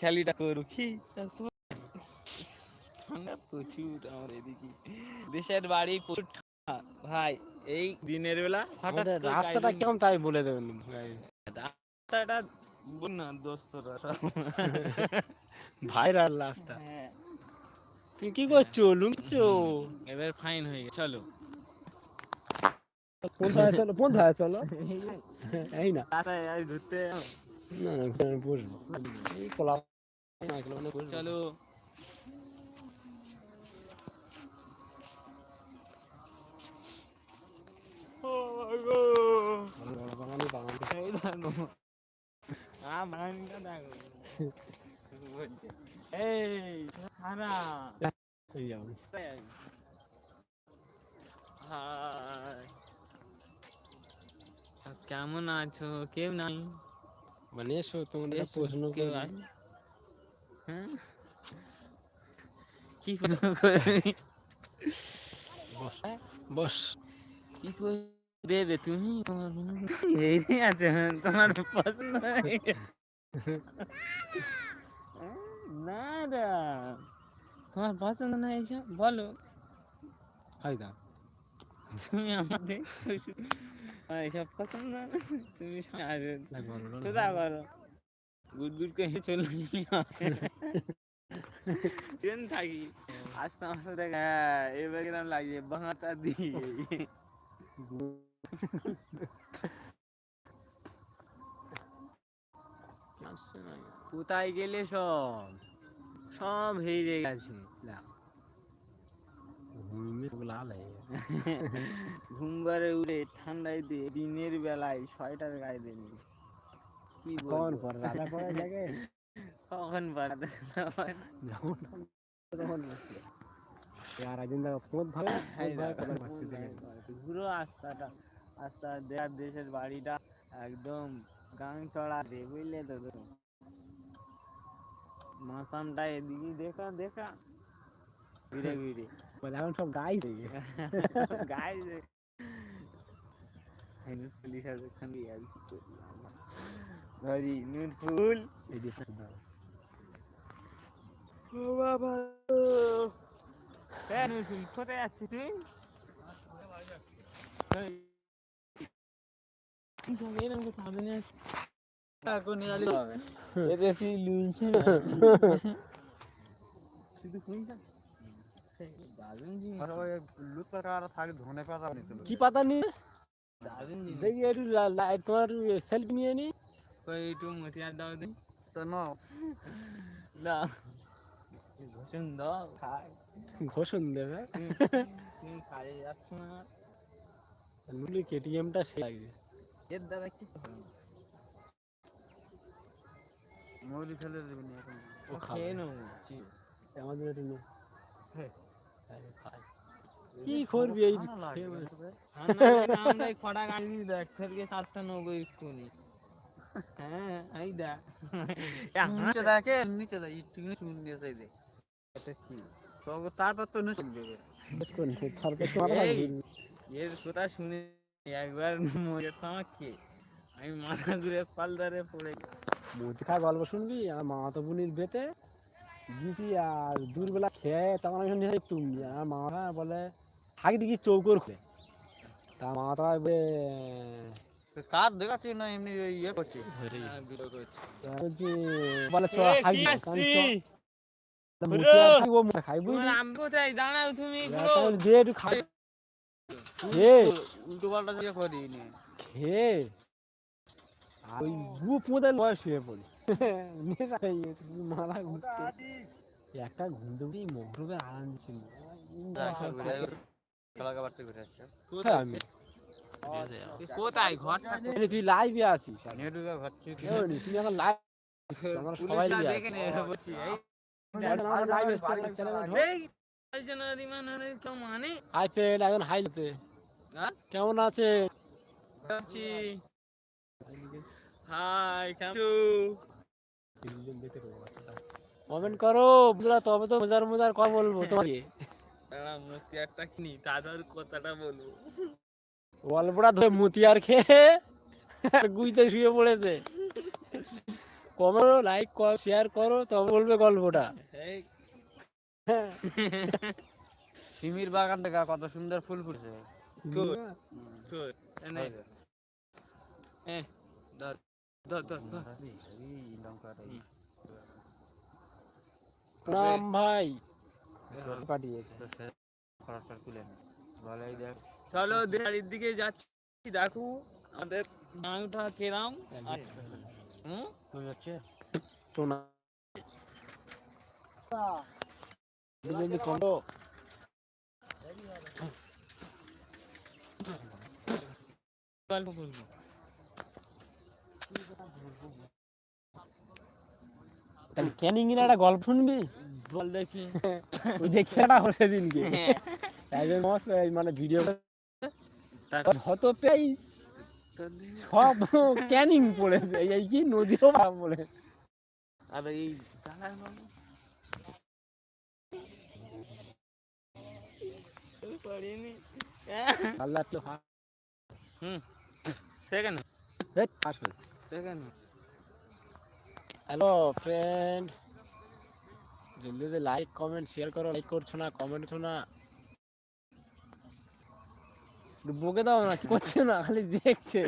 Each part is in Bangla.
খেলিটা ঠান্ডা প্রচুর আমার এদিকে। দেশের বাড়ি প্রচুর ভাই এই দিনের বেলা রাস্তাটা কেমন তাই বলে দেবেন ভাই। রাস্তাটা বল না দোস্তরা। ভাইরাল রাস্তা। হ্যাঁ। তুমি কি করছ? লুকছো? এবার ফাইন হয়ে গেছে চলো। কোন চলো কোন চলো। এই না। ঘুরতে না না আমি বসবো। এই কলা। চলো। কেমন আছো? কেউ নাই? মানে এসো তোমাদের প্রশ্ন কেউ? হ্যাঁ? কি প্রশ্ন করবি বস বস। কি দেবে তুমি? তোমার এই আছে হ্যাঁ, তোমার পছন্দ না না তোমার পছন্দ না এইসব বলো। দা তুমি আমাদের এইসব পছন্দ না। তুমি। সোজা করো গুড গুড করে চলে ট্রেন থাকি আস্তে আস্তে দেখ। হ্যাঁ এবার বাঁটা দিয়ে কোথায় গেলে সব? সব হেরে গেছে। লাল হয়ে গেছে। ঘুমবারে উঠে ঠান্ডায় দিয়ে দিনের বেলায় ছয়টার গায়ে দেনি কি কখন পর রাজা পড়ে লাগে কখন বাড়াতে যখন তখন ভাবে পোঁত ভাবে কথা পুরো রাস্তাটা রাস্তা দেয়ার দেশের বাড়িটা একদম গাং চড়া রে বুঝলে তো? তো মাসামটা এদিকে দেখা দেখা। ঘুরে ঘুরে বলে এখন সব গাই হয়ে গেছে গায়ে পুলিশ আছে খালি আর কি করলাম ধরি নুন ফুল। ও বাবা হ্যাঁ নুন ফুল কোথায় যাচ্ছিস তুই। শুধু শুনছা? জিনিস, কি পাতা নিয়ে। দেখি একটু তোমার সেলফি নিয়ে নি। একটু মতিয়ার দাও দিন না। ঘোষণ দাও খাই। ঘোষণ দেবে? তুমি কাজে যাচ্ছ না। নুলি কেটিএমটা সে লাগবে এর দ্বারা কি হবে? মৌলি ফেলে দেবেন এখন। ও খেয়ে নেব আমাদের। হ্যাঁ। আরে। কি করবি এই আমরা গাড়ি দেখ ফেরকে চারটা হ্যাঁ এই দেখ। নিচে দেখে নিচে দেখ একটু শুন দেখ এটা কি? তারপর তো নিচে দেবে। তো। এর কথা শুনে একবার মরে তো আমি মাথা ঘুরে পালদারে পড়ে খা গল্প শুনবি? আমার মামাতো বোনির বেতে গিয়েছি আর দূরবেলা খেয়ে তখন আমি শুনি তুমি আর মামা বলে হাঁকি দিকে চৌকোর খুলে। তা মামা তো বলে কার দেখা? না এমনি ইয়ে করছে। বলছি বলে চ আমি কোথায়? দাঁড়াও তুমি একটু খাই উল্টো পাল্টা দিয়ে করি ওই গু পড়ি। হয়ে মাথা ঘুরছে। একটা ঘুম থেকে মহরবে আরাম ছিল। ঘুরে কোথায়? আমি এ কোথায় ঘরটা এ, তুই লাইভে আছিস? তুই এখন লাইভ সবাই মানে এখন হাইছে হ্যাঁ? কেমন আছে? হাই কেমন? কমেন্ট করো বুঝলা তবে তো মজার মজার কথা বলব তোমাকে। একটা কিনি দাদার কথাটা বলব অল্পটা ধরে মতিয়ার খেয়ে আর গুইতে শুয়ে পড়েছে। কমেন্ট লাইক শেয়ার করো তবে বলবে গল্পটা। সিমির বাগান দেখা কত সুন্দর ফুল ফুটছে। ধর, ধর, ধর, ধর। হুম। প্রণাম ভাই পাঠিয়েছে। ভালোই দেখ। চলো বাড়ির দিকে যাচ্ছি দেখো আমাদের গাঁটা কেরাম। হুম? তুমি হচ্ছে প্রণাম জলদি করো গল্প করব। তাহলে ক্যানিং এর একটা গল্প শুনবি? বল দেখি। ওই দেখে একটা হচ্ছে দিনকে একজন মস্ত মানে ভিডিও হত পেই সব ক্যানিং পড়েছে। এই কি নদীও বলে? আর এই আল্লাহ তো হুম। সেকেন্ড সেকেন্ড হ্যালো ফ্রেন্ড জলদি জলদি লাইক কমেন্ট শেয়ার করো লাইক করছ না কমেন্ট করছ না। বকে দাও না কি করছে না খালি দেখছে।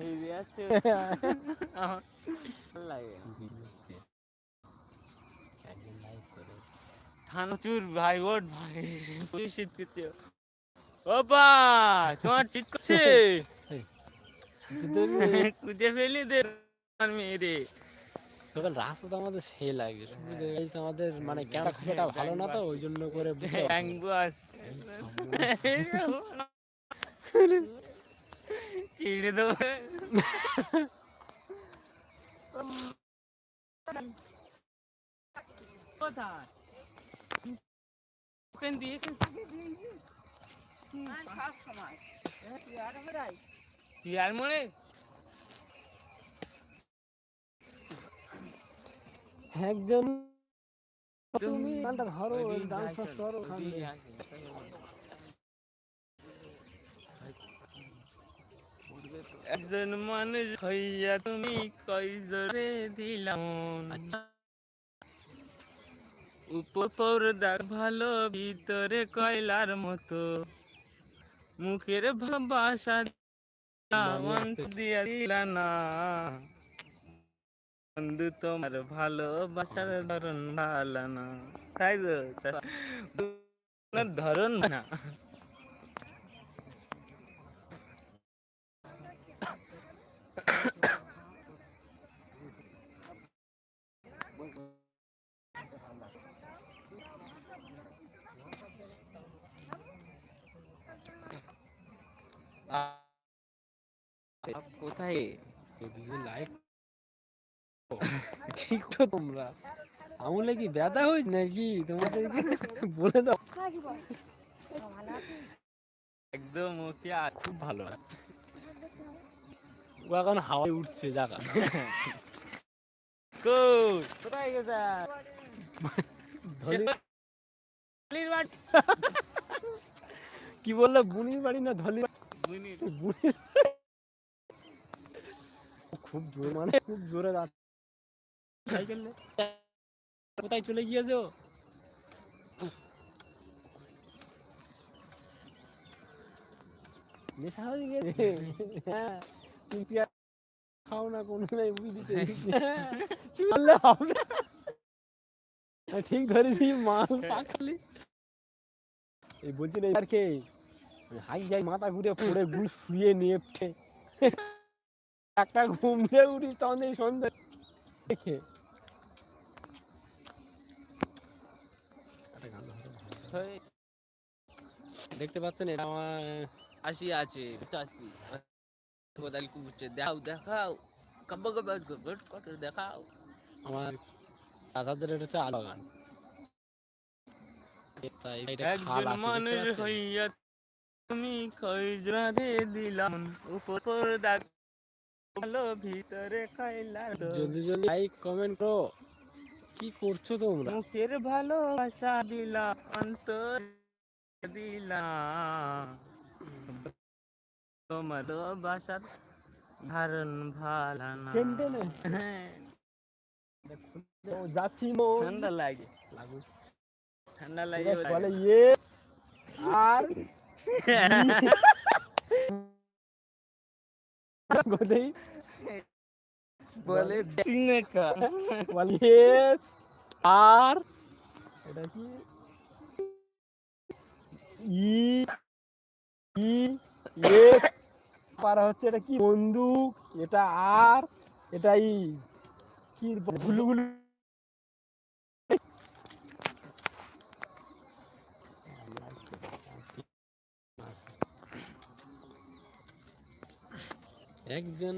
তুমি আছো লাগে ভাই ওট ভাই খুবই শীত করছে। ও বা তোমার ঠিক করছে? খুঁজে ফেলি দে মেয়েরে। সকাল রাস্তা তো আমাদের সেই লাগে শুধু যে আমাদের মানে ক্যামেরা খুব একটা ভালো না তো ওই জন্য করে বুঝতে পারছ না। অ্যাঙ্গুয়াস কিনে দেবো কোথায় পেন দিয়ে ইয়ার মনে একজন তুমি গানটা ধরো ডান্স করো একজন মানুষ হইয়া তুমি কই জোরে দিলাম? উপর পর্দা ভালো ভিতরে কয়লার মতো। মুখের ভাষা দিয়া দিলা না। বন্ধু তোমার ভালোবাসার ধরন ভালো না। তাই তো? ধরন না। কোথায়? লাইক ঠিক তো তোমরা? আমুলে কি ব্যথা হয়েছে নাকি? তোমাদেরকে বলে দাও। একদম ওকে খুব ভালো ও এখন হাওয়ায় উঠছে জায়গা কোথায় গেছে? কি বলল? বুনির বাড়ি না ধলি বুনির। খুব জোরে মানে খুব জোরে রাত কোথায় চলে গিয়েছে ও? হয়ে হ্যাঁ। ঠিক ধরেছি, মাল এই বলছি না কে? হাই যাই, মাথা ঘুরে পড়ে গুল শুয়ে একটা ঘুম দিয়ে উঠিস তখন সন্ধ্যা দেখে একটা গান ভালো দেখতে পাচ্ছেন এটা আমার আসি আছে আসি কোদাল কুকুরছে দেখাও কট দেখাও। আমার দাদাদের এটা হচ্ছে আলো গান। মানুষ হইয়া তুমি কই জোরে দিলাম? উপর দাগ ভালো ভিতরে যদি যদি লাইক কমেন্ট করো। কি করছ তোমরা? মুখের ভালোবাসা দিলাম অন্তর দিলাম তোমার বাসার ধারণ ভালো না। চেনতে না। হ্যাঁ। জাসিমো ঠান্ডা লাগে। ঠান্ডা লাগে বলে। ইয়ে আর? গোদেই বলে সিনেকা। বলে আর? এটা কি? ই ই এ পারা হচ্ছে এটা কি? বন্দুক এটা আর এটা ই। কি ভুলু গুলু একজন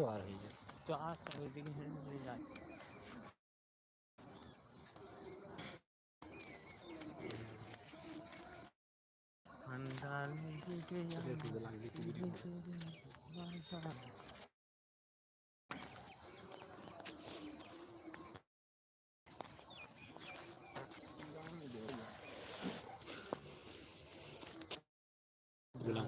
হয়ে তো আর ওইদিকে যায় ঠান্ডা লেগে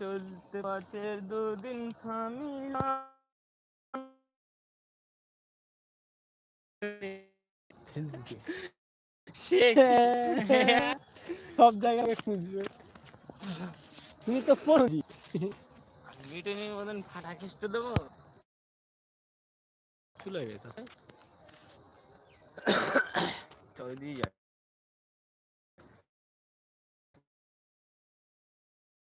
চলতে পারছে দুদিন থামি না। সব জায়গায় খুঁজবে। তুমি তো পড়ি মিটুনির মতন ফাটা খ্রিস্ট দেবো। চলে গেছে চলে দিয়ে